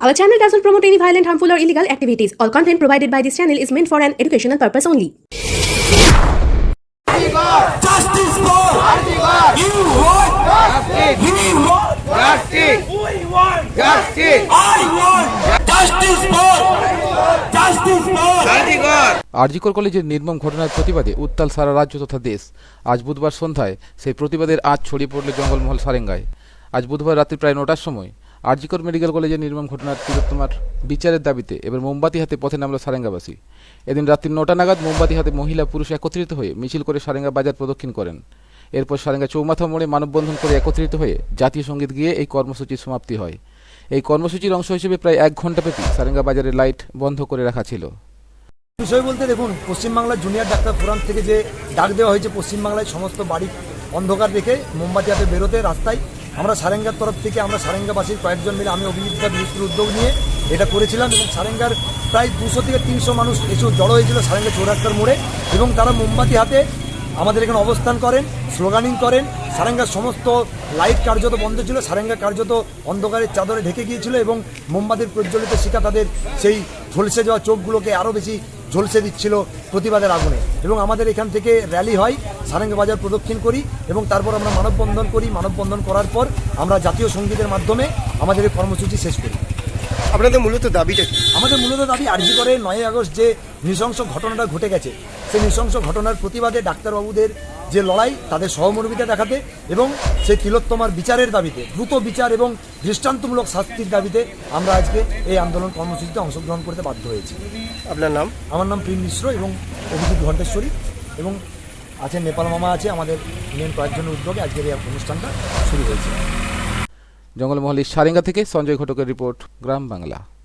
Our channel doesn't promote any violent, harmful, or illegal activities. All content provided by this channel is meant for an educational purpose only. Justice for you want you want Justice! we want Justice! I want justice justice for RG Kar কলেজের নির্মম ঘটনার প্রতিবাদে উত্তাল সারা রাজ্য তথা দেশ আজ বুধবার সন্ধ্যায় সেই প্রতিবাদের আজ ছড়িয়ে পড়ল জঙ্গলমহল সারেঙ্গায় আজ বুধবার রাত্রি প্রায় নটার সময় আরজিকর মেডিকেল কলেজে নির্মম ঘটনার তিলোত্তমার বিচারের দাবিতে এবার মোমবাতি হাতে পথে নামল সারেঙ্গাবাসী। এদিন রাত্রি নটা নাগাদ মোমবাতি হাতে মহিলা পুরুষ একত্রিত হয়ে মিছিল করে সারেঙ্গা বাজার প্রদক্ষিণ করেন। এরপর সারেঙ্গা চৌমাথা মোড়ে মানববন্ধন করে একত্রিত হয়ে জাতীয় সংগীত গিয়ে এই কর্মসূচির সমাপ্তি হয়। এই কর্মসূচির অংশ হিসেবে প্রায় এক ঘণ্টা ঘণ্টাব্যাপী সারেঙ্গা বাজারের লাইট বন্ধ করে রাখা ছিল। বিষয় বলতে দেখুন, পশ্চিমবাংলার জুনিয়র ডাক্তার ফোরাম থেকে যে ডাক দেওয়া হয়েছে, পশ্চিমবাংলায় সমস্ত বাড়ি অন্ধকার রেখে মোমবাতি হাতে বেরোতে রাস্তায় আমরা সারেঙ্গার তরফ থেকে আমরা সারেঙ্গাবাসীর কয়েকজন মিলে আমি অভিজিৎকা বিরুদ্ধে উদ্যোগ নিয়ে এটা করেছিলাম এবং সারেঙ্গার প্রায় দুশো থেকে তিনশো মানুষ এসে জড়ো হয়েছিল সারেঙ্গা চৌরাস্তার মোড়ে এবং তারা মোমবাতি হাতে আমাদের এখানে অবস্থান করেন, স্লোগানিং করেন। সারেঙ্গার সমস্ত লাইট কার্যত বন্ধ ছিল, সারেঙ্গা কার্যত অন্ধকারের চাদরে ঢেকে গিয়েছিল এবং মোমবাতির প্রজ্বলিত শিখা তাদের সেই ঝলসে যাওয়া চোখগুলোকে আরও বেশি ঝলসে দিচ্ছিল প্রতিবাদের আগুনে। এবং আমাদের এখান থেকে র্যালি হয়, সারেঙ্গ বাজার প্রদক্ষিণ করি এবং তারপর আমরা মানববন্ধন করি। মানববন্ধন করার পর আমরা জাতীয় সঙ্গীতের মাধ্যমে আমাদের এই কর্মসূচি শেষ করি। আপনাদের মূলত দাবিটা কি? আমাদের মূলত দাবি আর্জি করে নয় আগস্ট যে নৃশংস ঘটনাটা ঘটে গেছে সেই নৃশংস ঘটনার প্রতিবাদে ডাক্তারবাবুদের যে লড়াই তাদের সহমর্মিতা দেখাতে এবং সেই তিলোত্তমার বিচারের দাবিতে দ্রুত বিচার এবং দৃষ্টান্তমূলক শাস্তির দাবিতে আমরা আজকে এই আন্দোলন কর্মসূচিতে অংশগ্রহণ করতে বাধ্য হয়েছি। আপনার নাম? আমার নাম প্রিম মিশ্র এবং অভিজিৎ ঘণ্টেশ্বরী এবং আছে নেপাল মামা আছে আমাদের মেন কয়েকজনের উদ্যোগে আজকের এই অনুষ্ঠানটা শুরু হয়েছে। জঙ্গলমহলের সারেঙ্গা থেকে সঞ্জয় ঘটকের রিপোর্ট গ্রাম বাংলা।